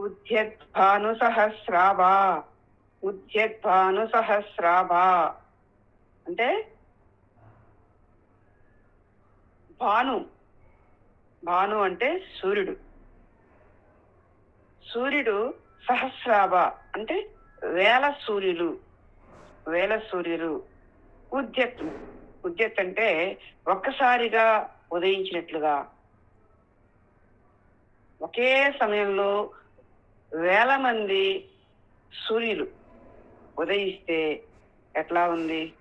ఉద్యద్భాను సహస్రాభా ఉద్యద్భాను అంటే భాను. భాను అంటే సూర్యుడు. సూర్యుడు సహస్రాభ అంటే వేల సూర్యులు. వేల సూర్యులు. ఉద్యత్ ఉద్యత్ అంటే ఒక్కసారిగా ఉదయించినట్లుగా. ఒకే సమయంలో వేల మంది సూర్యులు ఉదయిస్తే ఎట్లా ఉంది?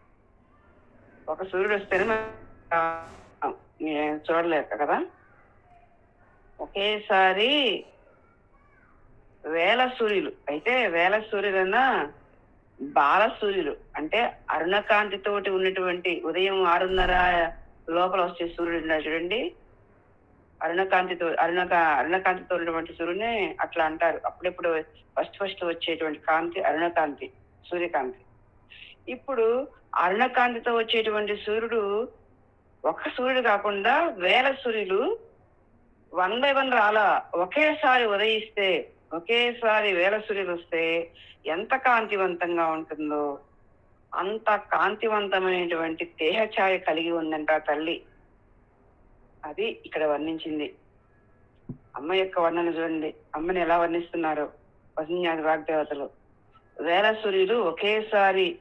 ఒక సూర్యుడు వస్తేనే మనం నేను చూడలేక కదా? ఒకేసారి వేల సూర్యులు. అయితే వేల సూర్యులన్నా బాల సూర్యులు. అంటే అరుణకాంతితోటి ఉన్నటువంటి ఉదయం ఆరున్నర లోపల వచ్చే సూర్యుడు చూడండి. అరుణకాంతితో అరుణక అరుణకాంతితో ఉన్నటువంటి సూర్యుని అట్లా అంటారు. అప్పుడెప్పుడు ఫస్ట్ ఫస్ట్ వచ్చేటువంటి కాంతి అరుణకాంతి సూర్యకాంతి. ఇప్పుడు అరుణకాంతితో వచ్చేటువంటి సూర్యుడు ఒక సూర్యుడు కాకుండా వేల సూర్యులు వన్ బై వన్ రాలా ఒకేసారి ఉదయిస్తే ఒకేసారి వేల సూర్యులు వస్తే ఎంత కాంతివంతంగా ఉంటుందో అంత కాంతివంతమైనటువంటి దేహఛాయ కలిగి ఉందంట తల్లి. అది ఇక్కడ వర్ణించింది. అమ్మ యొక్క వర్ణన చూడండి. అమ్మని ఎలా వర్ణిస్తున్నారు. వసన్యాది వాగ్దేవతలు. వేల సూర్యుడు ఒకేసారి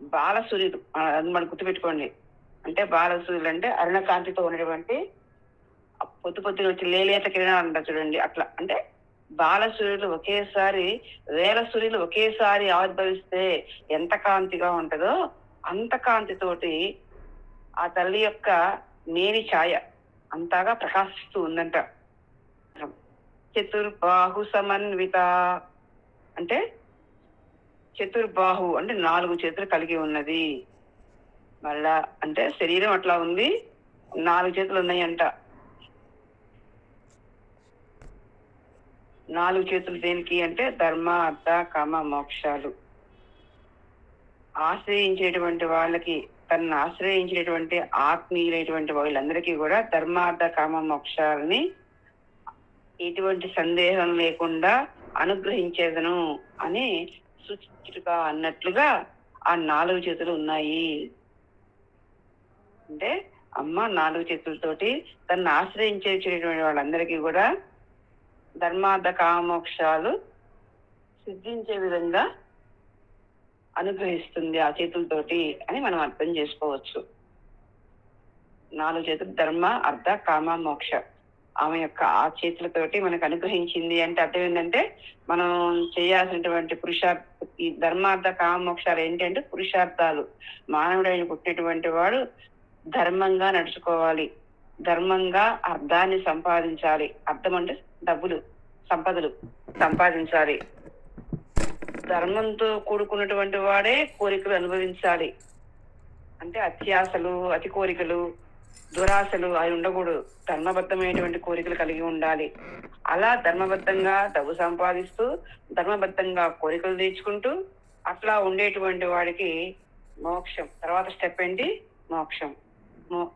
బాల సూర్యుడు అది మనం గుర్తుపెట్టుకోండి. అంటే బాల సూర్యుడు అంటే అరుణకాంతితో ఉన్నటువంటి పొద్దు పొద్దున వచ్చి లేలేత కిరణాలు అంటారు చూడండి. అట్లా. అంటే బాల సూర్యులు ఒకేసారి వేల సూర్యులు ఒకేసారి ఆవిర్భవిస్తే ఎంత కాంతిగా ఉంటుందో అంత కాంతితోటి ఆ తల్లి యొక్క నేరి ఛాయ అంతగా ప్రకాశిస్తూ ఉందంట. చతుర్బాహు సమన్విత. అంటే చతుర్బాహు అంటే నాలుగు చేతులు కలిగి ఉన్నది. మళ్ళా అంటే శరీరం అట్లా ఉంది నాలుగు చేతులు ఉన్నాయంట. నాలుగు చేతులు దేనికి అంటే ధర్మ అర్థ కమ మోక్షాలు. ఆశ్రయించేటువంటి వాళ్ళకి తనను ఆశ్రయించినటువంటి ఆత్మీయులైనటువంటి వాళ్ళందరికీ కూడా ధర్మార్థ కామ మోక్షాలని ఎటువంటి సందేహం లేకుండా అనుగ్రహించేదను అని సూచితుగా అన్నట్లుగా ఆ నాలుగు చేతులు ఉన్నాయి. అంటే అమ్మ నాలుగు చేతులతోటి తనను ఆశ్రయించేటువంటి వాళ్ళందరికీ కూడా ధర్మార్థ కామోక్షాలు సిద్ధించే విధంగా అనుగ్రహిస్తుంది ఆ చేతులతోటి అని మనం అర్థం చేసుకోవచ్చు. నాలుగు చేతులు ధర్మ అర్థ కామ మోక్ష. ఆమె యొక్క ఆ చేతులతోటి మనకు అనుగ్రహించింది అంటే అర్థం ఏంటంటే మనం చేయాల్సినటువంటి పురుషార్థ ఈ ధర్మార్థ కామమోక్షాలు ఏంటంటే పురుషార్థాలు. మానవుడైన పుట్టినటువంటి వాడు ధర్మంగా నడుచుకోవాలి. ధర్మంగా అర్థాన్ని సంపాదించాలి. అర్థం అంటే డబ్బులు సంపదలు సంపాదించాలి. ధర్మంతో కూడుకున్నటువంటి వాడే కోరికలు అనుభవించాలి. అంటే అత్యాసలు అతి కోరికలు దురాశలు అవి ఉండకూడదు. ధర్మబద్ధమైనటువంటి కోరికలు కలిగి ఉండాలి. అలా ధర్మబద్ధంగా డబ్బు సంపాదిస్తూ ధర్మబద్ధంగా కోరికలు తీర్చుకుంటూ అట్లా ఉండేటువంటి వాడికి మోక్షం. తర్వాత స్టెప్ ఏంటి? మోక్షం. మో-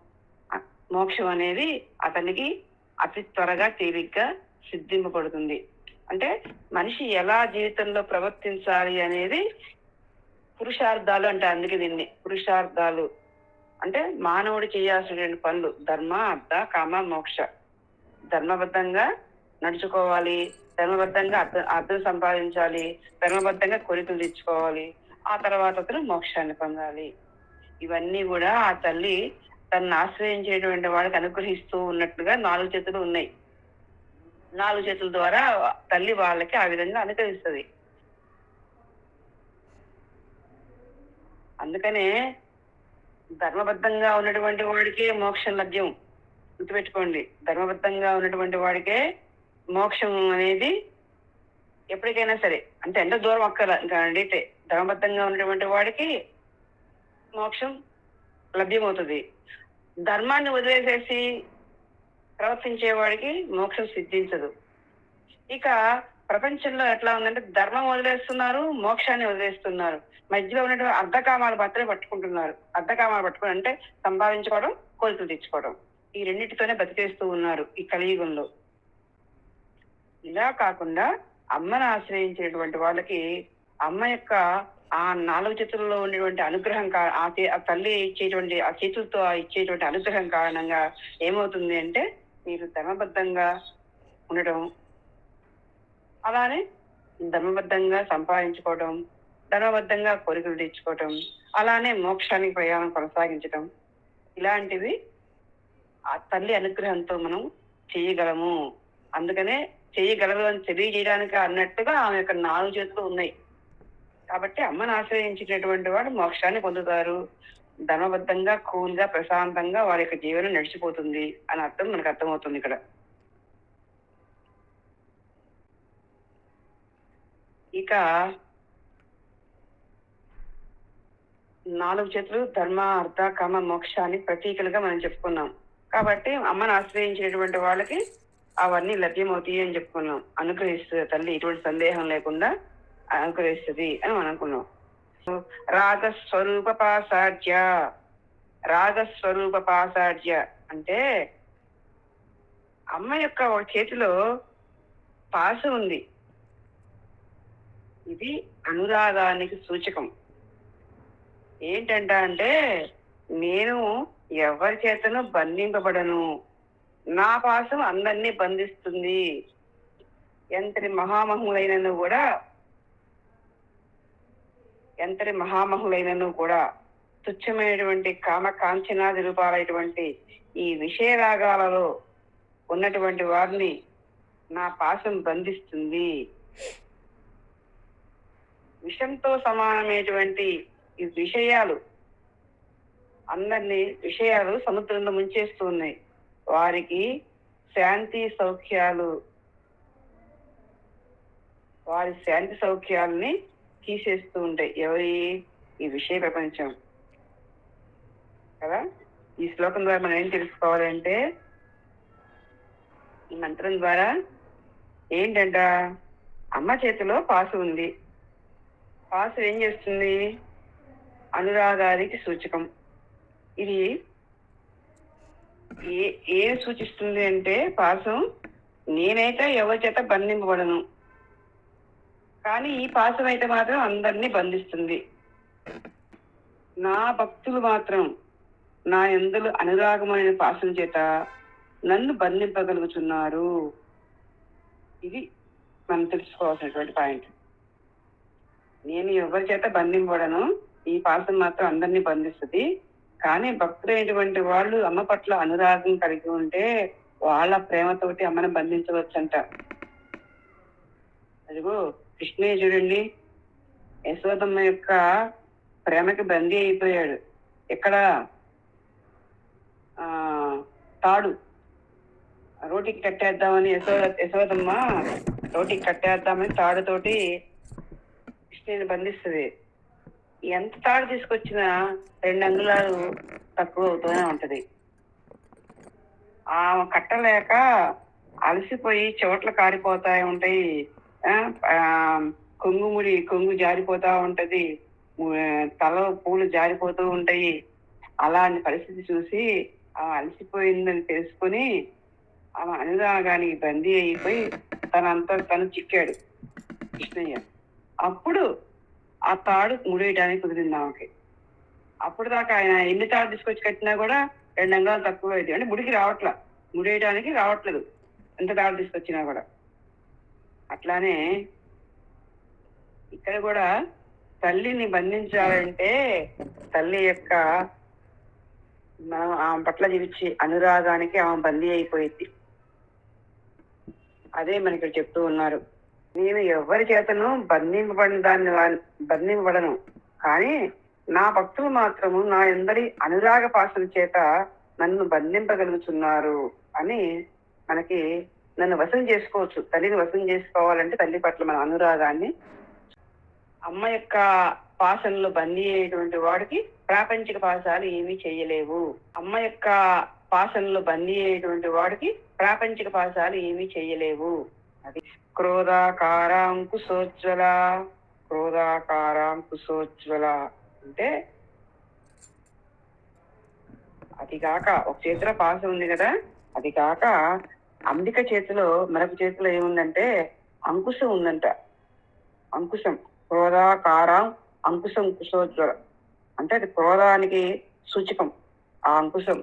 మోక్షం అనేది అతనికి అతి త్వరగా తేలిగ్గా సిద్ధింపబడుతుంది. అంటే మనిషి ఎలా జీవితంలో ప్రవర్తించాలి అనేది పురుషార్థాలు అంటే అందుకే దీన్ని. పురుషార్థాలు. అంటే మానవుడు చేయాల్సినటువంటి పనులు. ధర్మ అర్థ కామ మోక్ష. ధర్మబద్ధంగా నడుచుకోవాలి. ధర్మబద్ధంగా అర్థం అర్థం సంపాదించాలి. ధర్మబద్ధంగా కోరికలు తెచ్చుకోవాలి ఆ తర్వాత అతను మోక్షాన్ని పొందాలి. ఇవన్నీ కూడా ఆ తల్లి తనను ఆశ్రయించేటువంటి వాడికి అనుగ్రహిస్తూ ఉన్నట్లుగా నాలుగు చేతులు ఉన్నాయి. నాలుగు చేతుల ద్వారా తల్లి వాళ్ళకి ఆ విధంగా అనుకరిస్తుంది. అందుకనే ధర్మబద్ధంగా ఉన్నటువంటి వాడికే మోక్షం లభ్యం. గుర్తుపెట్టుకోండి ధర్మబద్ధంగా ఉన్నటువంటి వాడికే మోక్షం అనేది ఎప్పటికైనా సరే అంటే ఎంత దూరం అక్కల ఇంకా అడిగితే ధర్మబద్ధంగా ఉన్నటువంటి వాడికి మోక్షం లభ్యమవుతుంది. ధర్మాన్ని వదిలేసేసి ప్రవర్తించేవాడికి మోక్షం సిద్ధించదు. ఇక ప్రపంచంలో ఎట్లా ఉందంటే ధర్మం వదిలేస్తున్నారు మోక్షాన్ని వదిలేస్తున్నారు. మధ్యలో ఉన్నటువంటి అర్ధకామాలు మాత్రమే పట్టుకుంటున్నారు. అర్ధకామాలు పట్టుకుని అంటే సంపాదించుకోవడం కోరికలు తెచ్చుకోవడం ఈ రెండింటితోనే బతికేస్తూ ఉన్నారు ఈ కలియుగంలో. ఇలా కాకుండా అమ్మను ఆశ్రయించినటువంటి వాళ్ళకి అమ్మ యొక్క ఆ నాలుగు చేతుల్లో ఉండేటువంటి అనుగ్రహం ఆ ఆ తల్లి ఇచ్చేటువంటి ఆ చేతులతో ఆ ఇచ్చేటువంటి అనుగ్రహం కారణంగా ఏమవుతుంది అంటే మీరు ధర్మబద్ధంగా ఉండటం అలానే ధర్మబద్ధంగా సంపాదించుకోవడం ధర్మబద్ధంగా కోరికలు తెచ్చుకోవటం అలానే మోక్షానికి ప్రయాణం కొనసాగించటం ఇలాంటివి ఆ తల్లి అనుగ్రహంతో మనం చేయగలము. అందుకనే చేయగలరు అని తెలియజేయడానికి అన్నట్టుగా ఆమె యొక్క నాలుగు చేతులు ఉన్నాయి. కాబట్టి అమ్మను ఆశ్రయించినటువంటి వాడు మోక్షాన్ని పొందుతారు. ధర్మబద్ధంగా కూల్గా ప్రశాంతంగా వారి యొక్క జీవనం నడిచిపోతుంది అని అర్థం మనకు అర్థమవుతుంది ఇక్కడ. ఇక నాలుగు చేతులు ధర్మ అర్థ కమ మోక్షాన్ని ప్రతీకలుగా మనం చెప్పుకున్నాం. కాబట్టి అమ్మను ఆశ్రయించినటువంటి వాళ్ళకి అవన్నీ లభ్యమవుతాయి అని చెప్పుకున్నాం. అనుగ్రహిస్తుంది తల్లి ఎటువంటి సందేహం లేకుండా అనుగ్రహిస్తుంది అని మనం అనుకున్నాం. రాగస్వరూప పాసాఢ్య రాగస్వరూప పాసాఢ్య అంటే అమ్మ యొక్క ఒక చేతిలో పాసు ఉంది. ఇది అనురాగానికి సూచకం. ఏంటంట అంటే నేను ఎవరి చేతను బంధింపబడను. నా పాసం అందరినీ బంధిస్తుంది. ఎంతటి మహామహులైనను కూడా ఎంతటి మహామహులైనను కూడా తుచ్చమైనటువంటి కామ కాంచనాది రూపాలైనటువంటి ఈ విషయ రాగాలలో ఉన్నటువంటి వారిని నా పాశం బంధిస్తుంది. విషంతో సమానమైనటువంటి ఈ విషయాలు అందరినీ విషయాలు సముద్రంలో ముంచేస్తూ ఉన్నాయి. వారికి శాంతి సౌఖ్యాలు వారి శాంతి సౌఖ్యాలని తీసేస్తూ ఉంటాయి ఎవరి ఈ విషయ ప్రపంచం? కదా? ఈ శ్లోకం ద్వారా మనం ఏం తెలుసుకోవాలంటే ఈ మంత్రం ద్వారా ఏంటంట? అమ్మ చేతిలో పాసు ఉంది. పాసు ఏం చేస్తుంది? అనురాగాదికి సూచకం. ఇది ఏ ఏం సూచిస్తుంది అంటే పాసం నేనైతే ఎవరి చేత బంధింపబడను. కానీ ఈ పాశం అయితే మాత్రం అందరినీ బంధిస్తుంది. నా భక్తులు మాత్రం నా ఎందులు అనురాగమైన పాసం చేత నన్ను బంధింపగలుగుతున్నారు. ఇది మనం తెలుసుకోవాల్సినటువంటి పాయింట్. నేను ఎవరి చేత బంధింపడను ఈ పాసం మాత్రం అందరినీ బంధిస్తుంది. కానీ భక్తులైనటువంటి వాళ్ళు అమ్మ పట్ల అనురాగం కలిగి ఉంటే వాళ్ళ ప్రేమతోటి అమ్మని బంధించవచ్చంట. అదిగో కృష్ణయ్య చూడండి. యశోదమ్మ యొక్క ప్రేమకి బందీ అయిపోయాడు. ఇక్కడ ఆ తాడు. రోటికి కట్టేద్దామని యశోద యశోదమ్మ రోటికి కట్టేద్దామని తాడుతోటి కృష్ణుని బంధిస్తుంది. ఎంత తాడు తీసుకొచ్చినా రెండు అంగుళాలు తక్కువ అవుతూనే ఉంటది. ఆమె కట్టలేక అలసిపోయి చోట్ల కారిపోతాయి ఉంటాయి కొంగుముడి కొంగు జారిపోతా ఉంటది. తల పూలు జారిపోతూ ఉంటాయి. అలాంటి పరిస్థితి చూసి ఆమె అలసిపోయిందని తెలుసుకొని ఆమె అనురాగానికి బందీ అయిపోయి తనంతా తను చిక్కాడు. కృష్ణయ్య. అప్పుడు ఆ తాడు ముడేయడానికి కుదిరింది ఆమెకి. అప్పుడు దాకా ఆయన ఎన్ని తాడు తీసుకొచ్చి కట్టినా కూడా రెండు అంగాలు తక్కువ అయింది అంటే ముడికి రావట్లా. ముడేయడానికి రావట్లేదు. ఎంత తాడు తీసుకొచ్చినా కూడా. అట్లానే ఇక్కడ కూడా తల్లిని బంధించాలంటే తల్లి యొక్క మనం ఆమె పట్ల చూపించే అనురాగానికి ఆమె బందీ అయిపోయింది. అదే మనకి ఇక్కడ చెప్తూ ఉన్నారు. నేను ఎవరి చేతను బంధింపబడిన దాన్ని బంధింపబడను. కానీ నా భక్తులు మాత్రము నా ఎందరి అనురాగ పాసల చేత నన్ను బంధింపగలుగుతున్నారు అని మనకి నన్ను వశం చేసుకోవచ్చు. తల్లిని వశం చేసుకోవాలంటే తల్లి పట్ల మన అనురాగాన్ని అమ్మ యొక్క పాసనలో బందీ అయ్యేటువంటి వాడికి ప్రాపంచిక పాసాలు ఏమీ చేయలేవు. అమ్మ యొక్క పాసనలో బందీ అయ్యేటువంటి వాడికి ప్రాపంచిక పాసాలు ఏమీ చేయలేవు. అది క్రోధాకారాం కుశోజ్వల క్రోధాకారాం కుశోజ్వల అంటే అది కాక ఒక చేతిలో పాసం ఉంది కదా అది కాక అంబిక చేతిలో మరొక చేతిలో ఏముందంటే అంకుశం ఉందంట. అంకుశం. క్రోధాకారం అంకుశం కుశోజ్వర. అంటే అది క్రోధానికి సూచకం ఆ అంకుశం.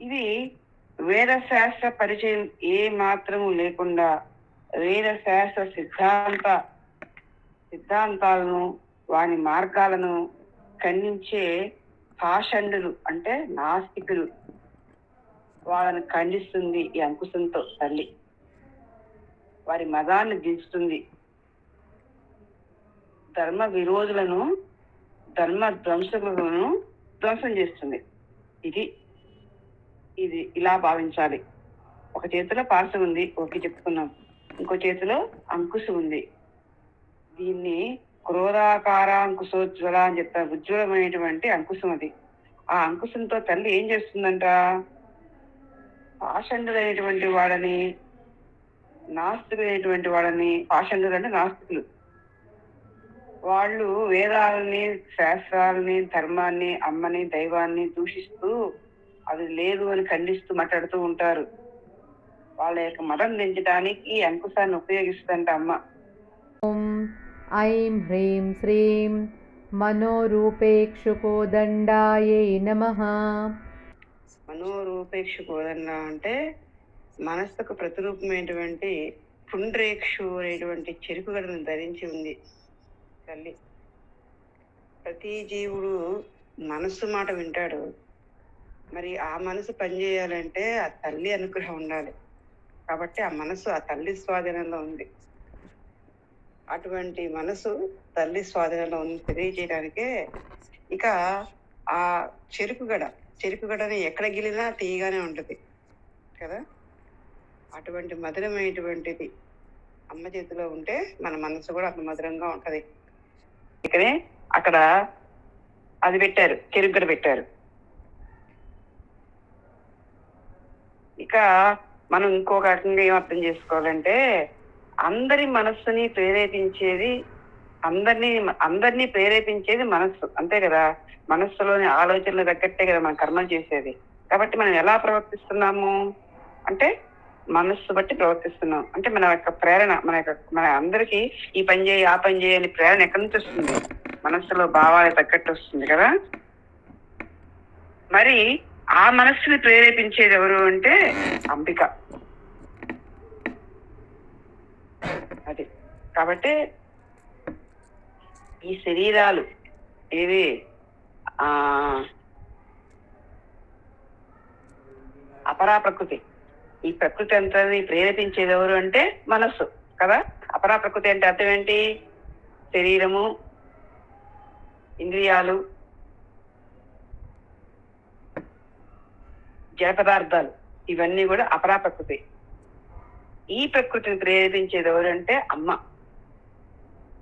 ఇది వేద శాస్త్ర పరిచయం ఏ మాత్రము లేకుండా వేద శాస్త్ర సిద్ధాంత సిద్ధాంతాలను వాని మార్గాలను ఖండించే పాషండులు అంటే నాస్తికులు. వాళ్ళని ఖండిస్తుంది ఈ అంకుశంతో తల్లి. వారి మతాన్ని దించుతుంది. ధర్మ విరోధులను ధర్మ ధ్వంసకులను ధ్వంసం చేస్తుంది. ఇది ఇది ఇలా భావించాలి. ఒక చేతిలో పాస ఉంది ఓకే చెప్పుకున్నాం. ఇంకో చేతిలో అంకుశం ఉంది. దీన్ని క్రోధాకార అంకుశోజ్వల అని చెప్తారు ఉజ్వలమైనటువంటి అంకుశం అది. ఆ అంకుశంతో తల్లి ఏం చేస్తుందంట? పాషండులైనటువంటి వాడని నాస్తికులైనటువంటి వాడని పాషండులు అంటే నాస్తికులు. వాళ్ళు వేదాలని శాస్త్రాలని ధర్మాన్ని అమ్మని దైవాన్ని దూషిస్తూ అది లేదు అని ఖండిస్తూ మాట్లాడుతూ ఉంటారు. వాళ్ళ యొక్క మతం పెంచడానికి ఈ అంకుశాన్ని ఉపయోగిస్తుందంట అమ్మ. ऐं ह्रीं श्रीं मनोरूपेक्षुकोदण्डायै नमः మనోరూపేక్ష కోదన్న అంటే మనస్సుకు ప్రతిరూపమైనటువంటి పుండ్రేక్షు అనేటువంటి చెరుకు గడను ధరించి ఉంది తల్లి ప్రతి జీవుడు మనస్సు మాట వింటాడు మరి ఆ మనసు పనిచేయాలంటే ఆ తల్లి అనుగ్రహం ఉండాలి కాబట్టి ఆ మనసు ఆ తల్లి స్వాధీనంలో ఉంది అటువంటి మనసు తల్లి స్వాధీనంలో ఉంది తెలియజేయడానికే ఇక ఆ చెరుకుగడ చెరుకుగడని ఎక్కడ గిలినా తీయగానే ఉంటుంది కదా? అటువంటి మధురమైనటువంటిది అమ్మ చేతిలో ఉంటే మన మనసు కూడా అంత మధురంగా ఉంటుంది. ఇక్కడే అక్కడ అది పెట్టారు చెరుకుగడ పెట్టారు. ఇక మనం ఇంకొక రకంగా ఏం అర్థం చేసుకోవాలంటే అందరి మనస్సుని ప్రేరేపించేది అందరినీ అందరినీ ప్రేరేపించేది మనస్సు. అంతే కదా? మనస్సులోని ఆలోచనలు తగ్గట్టే కదా మనం కర్మలు చేసేది. కాబట్టి మనం ఎలా ప్రవర్తిస్తున్నాము? అంటే మనస్సు బట్టి ప్రవర్తిస్తున్నాం. అంటే మన యొక్క ప్రేరణ మన యొక్క మన అందరికీ ఈ పని చేయి ఆ పని చేయి అని ప్రేరణ ఎక్కడి నుంచి వస్తుంది? మనస్సులో భావాలు తగ్గట్టు వస్తుంది కదా? మరి ఆ మనస్సుని ప్రేరేపించేది ఎవరు అంటే అంబిక. అది. కాబట్టి ఈ శరీరాలు ఏవి? ఆ అపరా ప్రకృతి. ఈ ప్రకృతి అంతని ప్రేరేపించేది ఎవరు అంటే మనస్సు కదా? అపరా ప్రకృతి అంటే అర్థం ఏంటి? శరీరము ఇంద్రియాలు జడ పదార్థాలు. ఇవన్నీ కూడా అపరా ప్రకృతి. ఈ ప్రకృతిని ప్రేరేపించేది ఎవరంటే అమ్మ.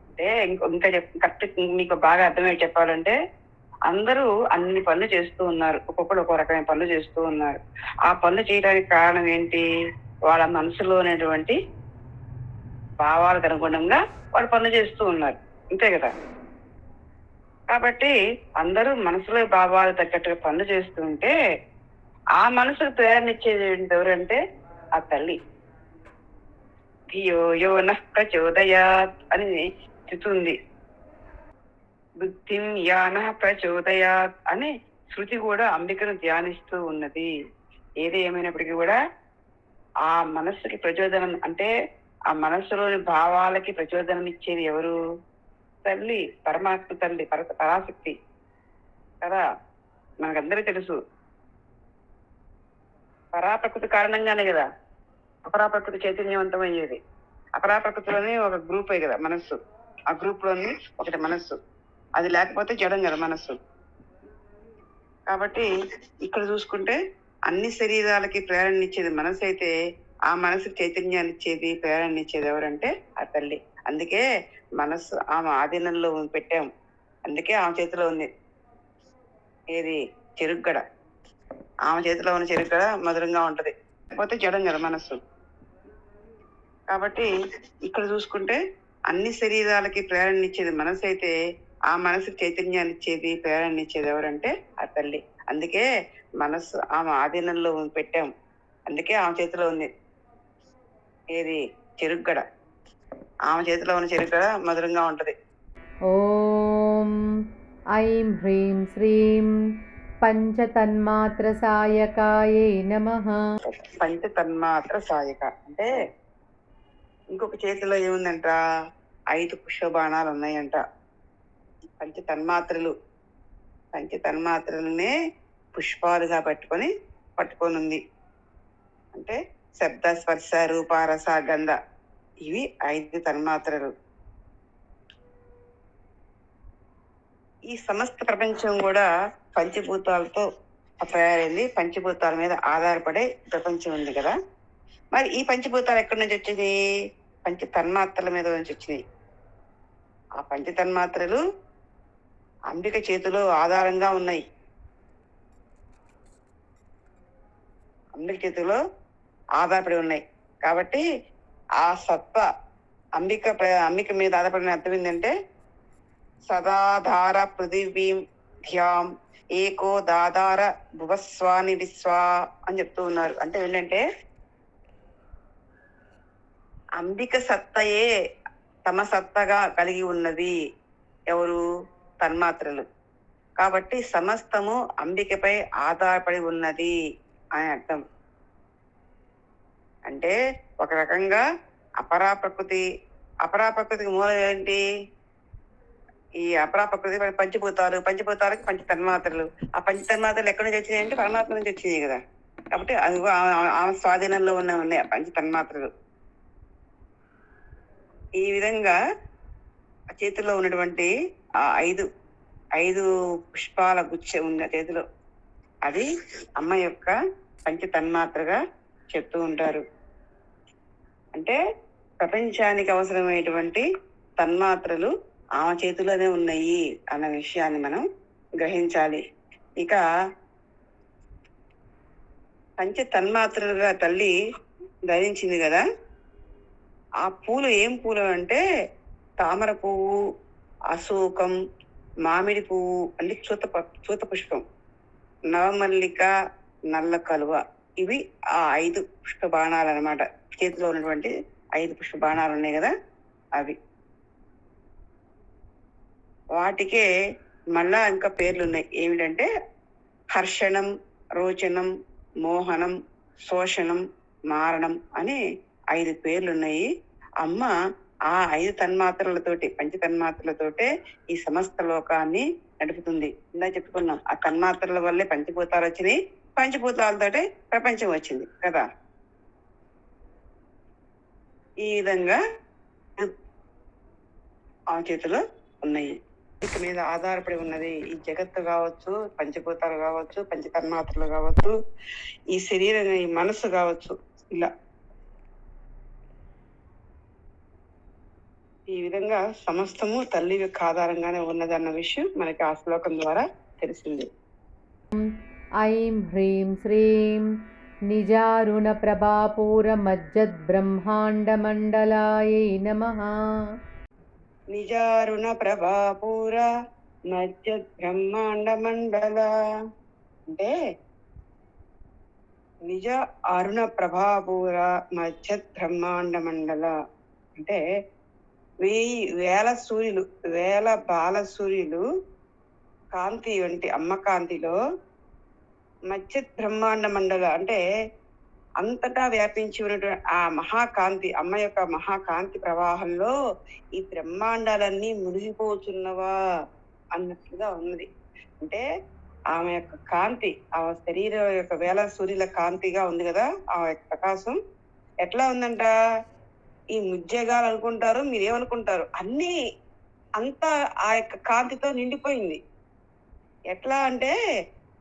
అంటే ఇంకా కరెక్ట్ మీకు బాగా అర్థమై చెప్పాలంటే అందరూ అన్ని పనులు చేస్తూ ఉన్నారు. ఒక్కొక్కరు ఒక్కో రకమైన పనులు చేస్తూ ఉన్నారు. ఆ పనులు చేయడానికి కారణం ఏంటి? వాళ్ళ మనసులో ఉన్నటువంటి భావాలకు అనుగుణంగా వాళ్ళు పనులు చేస్తూ ఉన్నారు. అంతే కదా? కాబట్టి అందరూ మనసులో భావాలు తగ్గట్టుగా పనులు చేస్తుంటే ఆ మనసుకు ప్రేరణ ఇచ్చేది ఎవరంటే ఆ తల్లి. ధియో యో నః ప్రచోదయాత్ అని చెప్తుంది. బుద్ధిం యాన ప్రచోదయాత్ అని శృతి కూడా అంబికను ధ్యానిస్తూ ఉన్నది. ఏది ఏమైనప్పటికీ కూడా ఆ మనస్సుకి ప్రచోదనం అంటే ఆ మనస్సులోని భావాలకి ప్రచోదనం ఇచ్చేది ఎవరు? తల్లి పరమాత్మ తల్లి పర పరాశక్తి. కదా? మనకందరికీ తెలుసు. పరాప్రకృతి కారణంగానే కదా? అపరాప్రకృతి చైతన్యవంతమయ్యేది. అపరాప్రకృతిలోనే ఒక గ్రూప్ కదా మనస్సు. ఆ గ్రూప్లోని ఒకటి మనస్సు. అది లేకపోతే జడం కదా మనస్సు. కాబట్టి ఇక్కడ చూసుకుంటే అన్ని శరీరాలకి ప్రేరణ ఇచ్చేది మనసు అయితే ఆ మనసు చైతన్యాన్ని ఇచ్చేది ప్రేరణ ఇచ్చేది ఎవరంటే ఆ తల్లి. అందుకే మనస్సు ఆమె ఆధీనంలో పెట్టాము. అందుకే ఆమె చేతిలో ఉంది. ఏది? చెరుగ్గడ. ఆమె చేతిలో ఉన్న చెరుగ్గడ మధురంగా ఉంటది. లేకపోతే జడం కదా మనస్సు. కాబట్టి ఇక్కడ చూసుకుంటే అన్ని శరీరాలకి ప్రేరణ ఇచ్చేది మనసు అయితే ఆ మనసు చైతన్యాన్ని ఇచ్చేది ప్రేరణ ఇచ్చేది ఎవరంటే ఆ తల్లి. అందుకే మనసు ఆమె ఆధీనంలో పెట్టాం. అందుకే ఆమె చేతిలో ఉంది. ఏది? చెరుగ్గడ. ఆమె చేతిలో ఉన్న చెరుగ్గడ మధురంగా ఉంటది. ఓం ఐం హ్రీం శ్రీం పంచతన్మాత్ర సాయకాయే నమ. పంచతన్మాత్ర సాయక అంటే ఇంకొక చేతిలో ఏముందంట? ఐదు పుష్పబాణాలు ఉన్నాయంట. పంచ తన్మాత్రలు. పంచ తన్మాత్రలనే పుష్పాలుగా పట్టుకొని పట్టుకొని ఉంది అంటే శబ్ద స్పర్శ రూపారస గంధ ఇవి ఐదు తన్మాత్రలు. ఈ సమస్త ప్రపంచం కూడా పంచభూతాలతో తయారైంది. పంచభూతాల మీద ఆధారపడే ప్రపంచం ఉంది కదా? మరి ఈ పంచభూతాలు ఎక్కడి నుంచి వచ్చింది? పంచ తన్మాత్రల మీద నుంచి వచ్చినాయి ఆ పంచ తన్మాత్రలు అంబిక చేతిలో ఆధారంగా ఉన్నాయి. అంబిక చేతిలో ఆధారపడి ఉన్నాయి. కాబట్టి ఆ సత్వ అంబిక అంబిక మీద ఆధారపడిన అర్థం ఏంటంటే సదాధార పృథివీం ధ్యాం ఏకో దాదార భువస్వాని విశ్వా అని చెప్తూ ఉన్నారు. అంటే ఏంటంటే అంబిక సత్తయే తమ సత్తగా కలిగి ఉన్నది ఎవరు? తన్మాత్రలు కాబట్టి సమస్తము అంబికపై ఆధారపడి ఉన్నది అని అర్థం. అంటే ఒక రకంగా అపరా ప్రకృతి అపరా ప్రకృతికి మూలం ఏంటి? ఈ అపరా ప్రకృతి పంచిపోతారు. పంచభూతాలు పంచభూతాలకి పంచ తన్మాత్రలు ఆ పంచ తన్మాత్రలు ఎక్కడి నుంచి వచ్చినాయి అంటే పరమాత్మ నుంచి వచ్చినాయి కదా. కాబట్టి అది ఆమె స్వాధీనంలో ఉన్న ఉన్నాయి పంచ తన్మాత్రలు ఈ విధంగా చేతిలో ఉన్నటువంటి ఆ ఐదు ఐదు పుష్పాల గుచ్చ ఉన్న చేతిలో అది అమ్మ యొక్క పంచ తన్మాత్రగా చెప్తూ ఉంటారు. అంటే ప్రపంచానికి అవసరమైనటువంటి తన్మాత్రలు ఆమె చేతిలోనే ఉన్నాయి అన్న విషయాన్ని మనం గ్రహించాలి. ఇక పంచ తన్మాత్రలుగా తల్లి ధరించింది కదా ఆ పూలు ఏం పూలు అంటే తామర పువ్వు అశోకం మామిడి పువ్వు అంటే చూత చూత పుష్పం నవమల్లిక నల్ల కలువ. ఇవి ఆ ఐదు పుష్ప బాణాలు అనమాట చేతిలో ఉన్నటువంటి ఐదు పుష్ప బాణాలు ఉన్నాయి కదా అవి. వాటికే మళ్ళా ఇంకా పేర్లు ఉన్నాయి ఏమిటంటే హర్షణం రోచనం మోహనం శోషణం మారణం అని ఐదు పేర్లు ఉన్నాయి అమ్మ ఆ ఐదు తన్మాత్రలతోటి పంచ తన్మాత్రలతోటే ఈ సమస్త లోకాన్ని నడుపుతుంది. ఇందా చెప్పుకున్నాం ఆ తన్మాత్రల వల్లే పంచభూతాలు వచ్చినాయి. పంచభూతాలతోటే ప్రపంచం వచ్చింది కదా? ఈ విధంగా ఆ చేతిలో ఉన్నాయి. ఇక మీద ఆధారపడి ఉన్నది ఈ జగత్తు కావచ్చు పంచభూతాలు కావచ్చు పంచతన్మాత్రలు కావచ్చు ఈ శరీరం ఈ మనసు కావచ్చు. ఇలా ఈ విధంగా సమస్తము తల్లి యొక్క ఆధారంగానే ఉన్నదన్న విషయం మనకి ఆ శ్లోకం ద్వారా తెలిసింది. ఐం హ్రీం శ్రీం నిజారుణ ప్రభాపూర మజ్జద్ బ్రహ్మాండ మండలాయ నమ. నిజారుణ ప్రభాపూర మజ్జద్ బ్రహ్మాండ మండల అంటే నిజ అరుణ ప్రభాపూర మజ్జద్ బ్రహ్మాండ మండల అంటే వెయ్యి వేల సూర్యులు వేల బాల సూర్యులు కాంతి వంటి అమ్మ కాంతిలో మధ్య బ్రహ్మాండ మండల అంటే అంతటా వ్యాపించి ఉన్నటువంటి ఆ మహాకాంతి అమ్మ యొక్క మహాకాంతి ప్రవాహంలో ఈ బ్రహ్మాండాలన్నీ మునిగిపోతున్నవా అన్నట్లుగా ఉన్నది. అంటే ఆమె యొక్క కాంతి ఆమె శరీరం యొక్క వేల సూర్యుల కాంతిగా ఉంది కదా ఆమె యొక్క ప్రకాశం. ఎట్లా ఉందంట? ఈ ముజ్జగాలు అనుకుంటారు మీరు ఏమనుకుంటారు అన్ని అంతా ఆ యొక్క కాంతితో నిండిపోయింది. ఎట్లా అంటే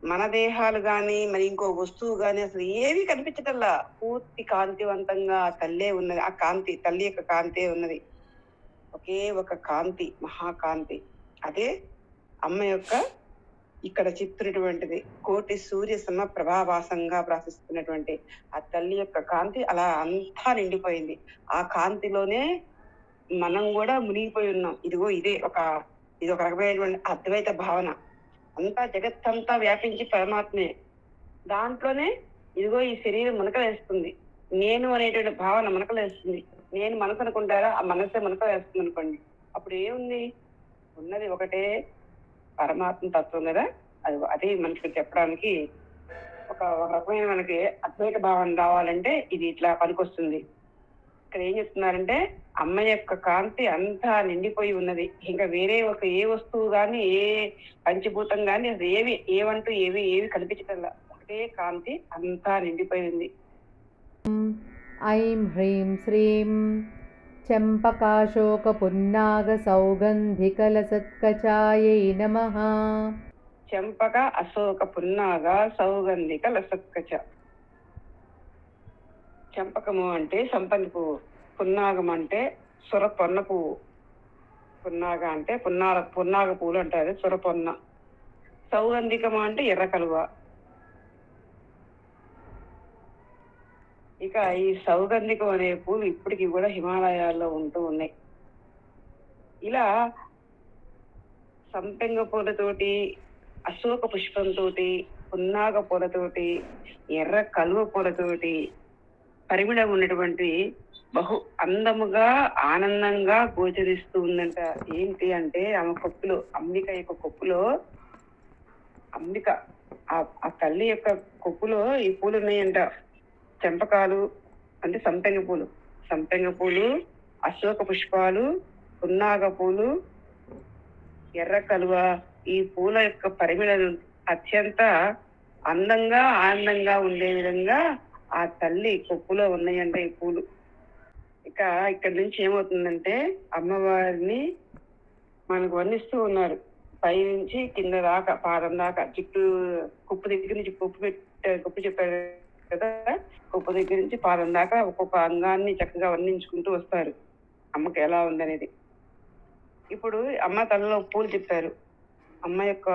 మన దేహాలు కానీ మరి ఇంకో వస్తువు కానీ అసలు ఏవి కనిపించటల్లా పూర్తి కాంతివంతంగా ఆ తల్లే ఉన్నది ఆ కాంతి తల్లి యొక్క కాంతే ఉన్నది. ఒకే ఒక కాంతి మహాకాంతి. అదే అమ్మ యొక్క ఇక్కడ చెప్తున్నటువంటిది కోటి సూర్య సమ ప్రభావాసంగా ప్రాసిస్తున్నటువంటి ఆ తల్లి యొక్క కాంతి అలా అంతా నిండిపోయింది. ఆ కాంతిలోనే మనం కూడా మునిగిపోయి ఉన్నాం. ఇదిగో ఇదే ఒక ఇది ఒక రకమైనటువంటి అద్వైత భావన. అంతా జగత్తంతా వ్యాపించి పరమాత్మే. దాంట్లోనే ఇదిగో ఈ శరీరం మునకలేస్తుంది. నేను అనేటువంటి భావన మునకలేస్తుంది. నేను మనసు అనుకుంటారా? ఆ మనసే మునకలేస్తుంది అనుకోండి అప్పుడు ఏముంది? ఉన్నది ఒకటే. పరమాత్మ తత్వం కదా? అది అదే మనకి చెప్పడానికి ఒక ఒక రకమైన మనకి అద్వైత భావన రావాలంటే ఇది ఇట్లా పనికొస్తుంది. ఇక్కడ ఏం చెప్తున్నారంటే అమ్మ యొక్క కాంతి అంతా నిండిపోయి ఉన్నది. ఇంకా వేరే ఒక ఏ వస్తువు గాని ఏ పంచభూతం గాని అది ఏవి ఏవంటూ ఏవి ఏవి కనిపించటంలా. ఒకటే కాంతి అంతా నిండిపోయింది ఐం హ్రీం శ్రీం चम्पकाशोकपुन्नागसौगन्धिकलसत्कचायै नमः। అశోక పున్నాగ సౌగంధిక లసత్కచ చంపకము అంటే సంపంగి పువ్వు పున్నాగం అంటే సుర పొన్న పువ్వు పున్నాగ అంటే పున్నార పున్నాగ పువ్వులు అంటారు సుర పొన్న సౌగంధికము అంటే ఎర్ర కలువ ఇక ఈ సౌగంధికం అనే పూలు ఇప్పటికి కూడా హిమాలయాల్లో ఉంటూ ఉన్నాయి. ఇలా సంపెంగ పూలతోటి అశోక పుష్పంతో పున్నాగ పూలతోటి ఎర్ర కలువ పూలతోటి పరిమిళం ఉన్నటువంటి బహు అందముగా ఆనందంగా గోచరిస్తూ ఉందంట. ఏంటి అంటే ఆమె కొప్పులో అంబిక యొక్క కొప్పులో అంబిక ఆ తల్లి యొక్క కొప్పులో ఈ పూలు ఉన్నాయంట. చెంపకాలు అంటే సంపెంగ పూలు. సంపెంగ పూలు అశోక పుష్పాలు పున్నాగ పూలు ఎర్ర కలువ ఈ పూల యొక్క పరిమిళను అత్యంత అందంగా ఆనందంగా ఉండే విధంగా ఆ తల్లి కొప్పులో ఉన్నాయంటే ఈ పూలు. ఇక ఇక్కడ నుంచి ఏమవుతుందంటే అమ్మవారిని మనకు వర్ణిస్తూ ఉన్నారు. పై నుంచి కింద దాకా పాదం దాకా చుట్టూ కుప్పు దగ్గర నుంచి కుప్పు పెట్టారు కుప్పు చెప్పారు కదా? కుప్ప దగ్గర నుంచి పాదం దాకా ఒక్కొక్క అంగాన్ని చక్కగా వర్ణించుకుంటూ వస్తారు. అమ్మకి ఎలా ఉందనేది. ఇప్పుడు అమ్మ తలలో పూలు తిప్పారు. అమ్మ యొక్క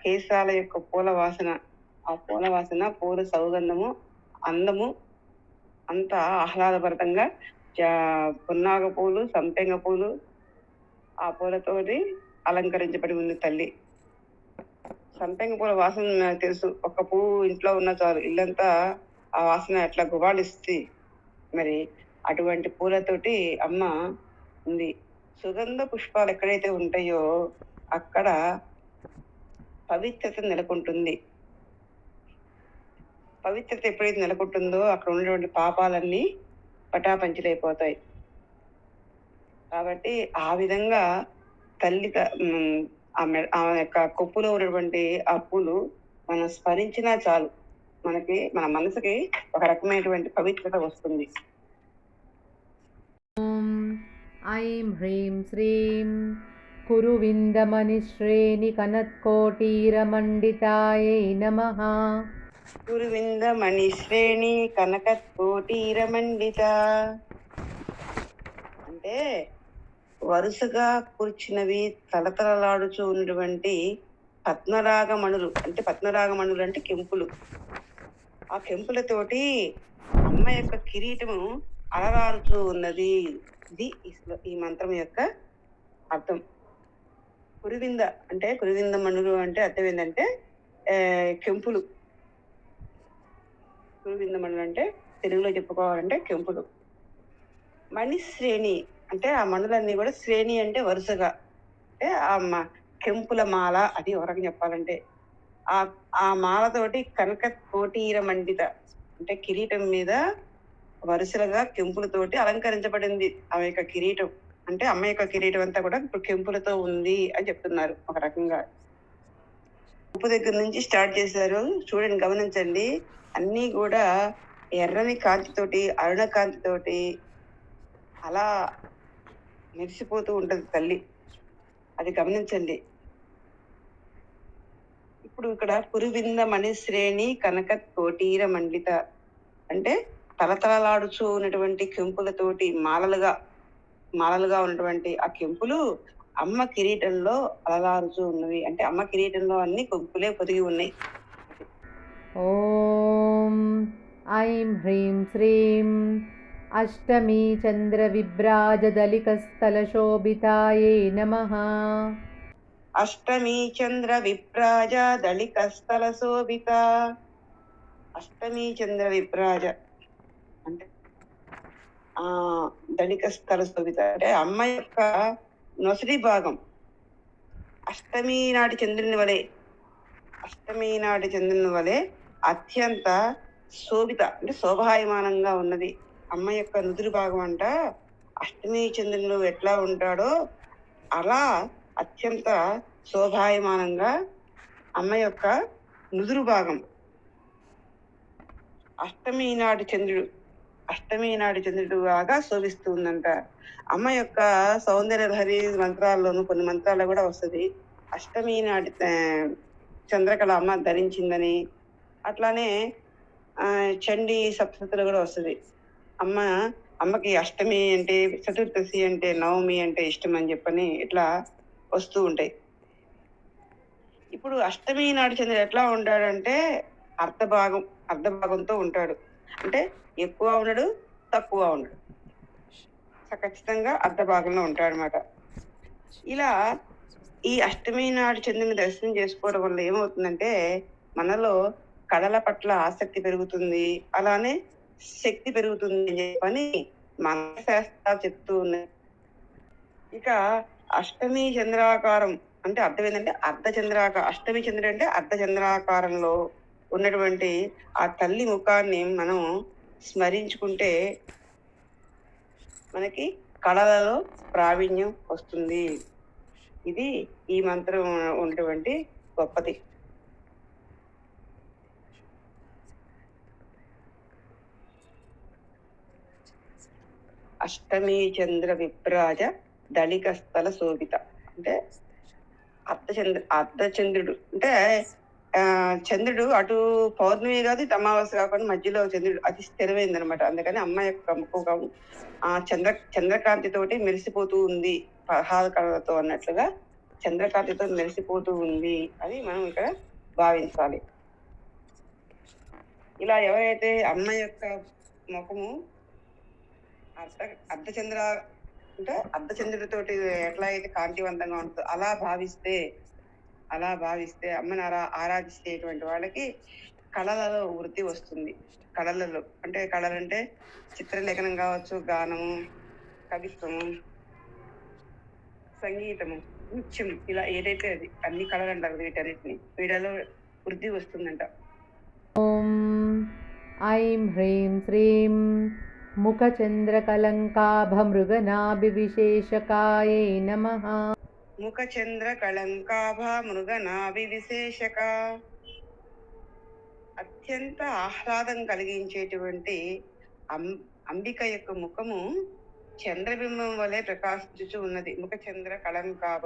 కేశాల యొక్క పూల వాసన ఆ పూల వాసన పూల సౌగంధము అందము అంత ఆహ్లాదభరితంగా పున్నాగ పూలు సంపెంగ పూలు ఆ పూలతోటి అలంకరించబడి ఉంది తల్లి. సంపెంగ పూల వాసన నాకు తెలుసు. ఒక్క పువ్వు ఇంట్లో ఉన్న చాలు ఇల్లంతా ఆ వాసన ఎట్లా గుబాళిస్తుంది మరి అటువంటి పూలతోటి అమ్మ ఉంది. సుగంధ పుష్పాలు ఎక్కడైతే ఉంటాయో అక్కడ పవిత్రత నెలకొంటుంది. పవిత్రత ఎప్పుడైతే నెలకొంటుందో అక్కడ ఉన్నటువంటి పాపాలన్నీ పటాపంచలైపోతాయి. కాబట్టి ఆ విధంగా తల్లి త- ఆమె ఆమె యొక్క కొప్పులో ఉన్నటువంటి ఆ పూలు మనం స్మరించినా చాలు. మనకి మన మనసుకి ఒక రకమైనటువంటి పవిత్రత వస్తుంది. ఐం హ్రీం శ్రీం కురువిందమణిశ్రేణి కనత్కోటీరమండితాయై నమ. కురువిందమణిశ్రేణి కనకత్కోటీరమండిత. అంటే వరుసగా కూర్చున్నవి తలతలలాడుచూ ఉన్నటువంటి పద్మరాగమణులు. అంటే పద్మరాగమణులు అంటే కెంపులు. ఆ కెంపులతోటి అమ్మ యొక్క కిరీటము అలరారుతూ ఉన్నది. ఇది ఈ మంత్రం యొక్క అర్థం. కురివింద అంటే కురివింద మణులు అంటే అర్థం ఏంటంటే కెంపులు. కురివింద మణులు అంటే తెలుగులో చెప్పుకోవాలంటే కెంపులు. మణి శ్రేణి అంటే ఆ మండలన్నీ కూడా శ్రేణి అంటే వరుసగా. అంటే ఆ కెంపుల మాల అది ఎవరికి చెప్పాలంటే ఆ ఆ మాలతోటి కనక కోటీర మండిత అంటే కిరీటం మీద వరుసలుగా కెంపులతోటి అలంకరించబడింది ఆమె యొక్క కిరీటం. అంటే అమ్మ యొక్క కిరీటం అంతా కూడా ఇప్పుడు కెంపులతో ఉంది అని చెప్తున్నారు ఒక రకంగా. ఉప్పు దగ్గర నుంచి స్టార్ట్ చేశారు. చూడండి గమనించండి. అన్నీ కూడా ఎర్రని కాంతితోటి అరుణ కాంతితోటి అలా మెరిసిపోతూ ఉంటుంది తల్లి. అది గమనించండి. ఇప్పుడు ఇక్కడ పురువింద మణిశ్రేణి కనక కోటీర మండిత. అంటే తలతలలాడుచు ఉన్నటువంటి కెంపులతోటి మాలలుగా మాలలుగా ఉన్నటువంటి ఆ కెంపులు అమ్మ కిరీటంలో అలలాడుచు ఉన్నవి. అంటే అమ్మ కిరీటంలో అన్ని కొంపులే పొదిగి ఉన్నాయి. ఓం ఐం హ్రీం శ్రీం అష్టమీ చంద్రవిభ్రాజదళికస్థలశోభితాయే నమ అష్టమీ చంద్ర విభ్రాజ దళిక స్థల శోభిత అష్టమీ చంద్ర విభ్రాజ అంటే దళిక స్థల శోభిత అంటే అమ్మ యొక్క నొసరి భాగం. అష్టమి నాటి చంద్రుని వలె అష్టమి నాటి చంద్రుని వలె అత్యంత శోభిత అంటే శోభాయమానంగా ఉన్నది. అమ్మ యొక్క నుదురు భాగం అంట. అష్టమి చంద్రులు ఎట్లా ఉంటాడో అలా అత్యంత శోభాయమానంగా అమ్మ యొక్క నుదురు భాగం. అష్టమి నాటి చంద్రుడు అష్టమి నాటి చంద్రుడు బాగా శోభిస్తూ ఉందంట. అమ్మ యొక్క సౌందర్యహరి మంత్రాల్లోనూ కొన్ని మంత్రాల్లో కూడా వస్తుంది. అష్టమి నాటి చంద్రకళ అమ్మ ధరించిందని అట్లానే చండీ సప్తతిలో కూడా వస్తుంది. అమ్మ అమ్మకి అష్టమి అంటే చతుర్దశి అంటే నవమి అంటే ఇష్టం అని చెప్పని ఇట్లా వస్తూ ఉంటాయి. ఇప్పుడు అష్టమి నాడు చంద్రుడు ఎట్లా ఉంటాడంటే అర్ధభాగం అర్ధభాగంతో ఉంటాడు. అంటే ఎక్కువ ఉండడు తక్కువ ఉండడు. స- ఖచ్చితంగా అర్ధభాగంలో ఉంటాడు అనమాట ఇలా ఈ అష్టమి నాడు చంద్రుని దర్శనం చేసుకోవడం వల్ల ఏమవుతుందంటే మనలో కళల పట్ల ఆసక్తి పెరుగుతుంది. అలానే శక్తి పెరుగుతుంది అని చెప్పని మన శాస్త్రాలు చెప్తూ ఉన్నాయి. ఇక అష్టమి చంద్రాకారం అంటే అర్థం ఏంటంటే అర్ధ చంద్రాకారం అష్టమి చంద్రుడు అంటే అర్ధ చంద్రాకారంలో ఉన్నటువంటి ఆ తల్లి ముఖాన్ని మనం స్మరించుకుంటే మనకి కళలలో ప్రావీణ్యం వస్తుంది. ఇది ఈ మంత్రం ఉన్నటువంటి గొప్పది. అష్టమీ చంద్ర విభ్రాజ దళిక స్థల శోభిత అంటే అర్ధచంద్ర అర్ధచంద్రుడు అంటే చంద్రుడు అటు పౌర్ణమి కాదు అమావాస్య కాకుండా మధ్యలో చంద్రుడు అతి స్థిరమైంది అనమాట అందుకని అమ్మాయి యొక్క ముఖం ఆ చంద్ర చంద్రకాంతితోటి మెరిసిపోతూ ఉంది పదహారు కళలతో అన్నట్లుగా చంద్రకాంతితో మెరిసిపోతూ ఉంది అని మనం ఇక్కడ భావించాలి ఇలా ఎవరైతే అమ్మాయి యొక్క ముఖము అర్ధచంద్ర అంటే అర్ధచంద్రుడితోటి ఎట్లా అయితే కాంతివంతంగా ఉంటుందో అలా భావిస్తే అలా భావిస్తే అమ్మని ఆరా ఆరాధిస్తేటువంటి వాళ్ళకి కళలలో వృద్ధి వస్తుంది. కళలలో అంటే కళలు అంటే చిత్రలేఖనం కావచ్చు గానము కవిత్వము సంగీతము నృత్యం ఇలా ఏదైతే అది అన్ని కళలు అంటారు వీటన్నిటిని. వీడలో వృద్ధి వస్తుందంట. ఓం ఐం హ్రీం శ్రీం मुखचन्द्रकलङ्काभमृगनाभिविशेषकायै नमः ముఖ చంద్ర కళంకాభ మృగనాభి విశేషక అత్యంత ఆహ్లాదం కలిగించేటువంటి అం అంబిక యొక్క ముఖము చంద్రబింబం వలె ప్రకాశించుచు ఉన్నది ముఖ చంద్ర కళంకాభ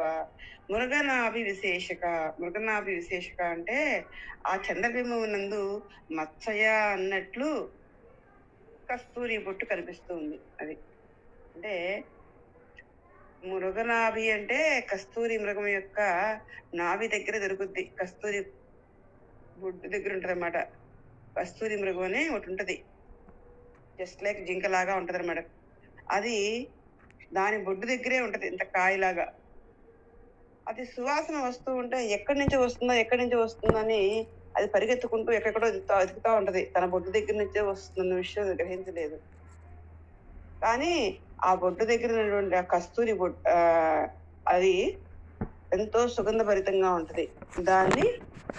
మృగనాభి విశేషక మృగనాభి విశేషక అంటే ఆ చంద్రబింబం నందు మత్సయ అన్నట్లు కస్తూరి బొట్టు కనిపిస్తుంది అది. అంటే మృగనాభి అంటే కస్తూరి మృగం యొక్క నాభి దగ్గర దొరుకుద్ది. కస్తూరి బొడ్డు దగ్గర ఉంటుంది అనమాట కస్తూరి మృగం అనే ఒకటి ఉంటుంది. జస్ట్ లైక్ జింకలాగా ఉంటుంది అనమాట అది దాని బొడ్డు దగ్గరే ఉంటుంది ఇంత కాయలాగా. అది సువాసన వస్తూ ఉంటే ఎక్కడి నుంచి వస్తుందో ఎక్కడి నుంచి వస్తుందని అది పరిగెత్తుకుంటూ ఎక్కడెక్కడో ఎదుగుతా ఎదుగుతూ ఉంటది. తన బొడ్డు దగ్గర నుంచే వస్తుందన్న విషయం గ్రహించలేదు. కానీ ఆ బొడ్డు దగ్గర ఉన్నటువంటి ఆ కస్తూరి బొడ్డు అది ఎంతో సుగంధభరితంగా ఉంటది. దాన్ని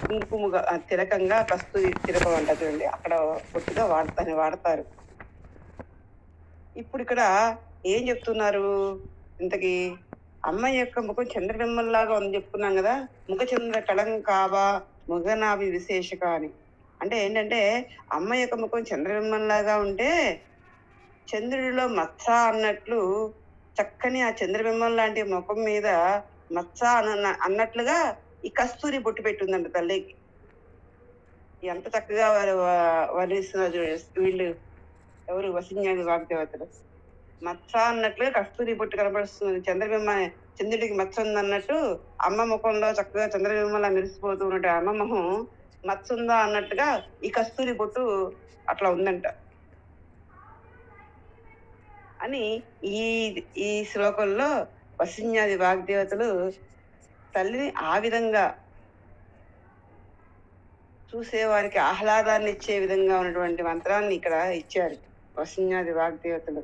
కుంకుమగా తిలకంగా కస్తూరి తిలకం అంటారు చూడండి. అక్కడ బొట్టుగా వాడతారు వాడతారు. ఇప్పుడు ఇక్కడ ఏం చెప్తున్నారు ఇంతకీ? అమ్మ యొక్క ముఖం చంద్రబింబంలాగా ఉంది చెప్పుకున్నాం కదా. ముఖ చంద్ర కళంకాబా ముఖనాభి విశేషక అని. అంటే ఏంటంటే అమ్మ యొక్క ముఖం చంద్రబింబంలాగా ఉంటే చంద్రుడిలో మత్స అన్నట్లు చక్కని ఆ చంద్రబింబం లాంటి ముఖం మీద మత్స అన్న అన్నట్లుగా ఈ కస్తూరి బొట్టు పెట్టిందంట తల్లికి. ఎంత చక్కగా వారు వర్ణిస్తున్నారు వీళ్ళు ఎవరు? వసింజాది వాగ్దేవతలు మచ్చ అన్నట్లుగా కస్తూరి బొట్టు కనబడుస్తుంది చంద్రబింబ చంద్రుడికి మచ్చ ఉంది అన్నట్టు అమ్మ ముఖంలో చక్కగా చంద్రబింబలా మెరిసిపోతూ ఉన్నట్టు అమ్మ మొహం మచ్చ ఉందా అన్నట్టుగా ఈ కస్తూరి బొట్టు అట్లా ఉందంట. అని ఈ ఈ శ్లోకంలో వసిన్యాది వాగ్దేవతలు తల్లిని ఆ విధంగా చూసేవారికి ఆహ్లాదాన్ని ఇచ్చే విధంగా ఉన్నటువంటి మంత్రాన్ని ఇక్కడ ఇచ్చారు వసిన్యాది వాగ్దేవతలు.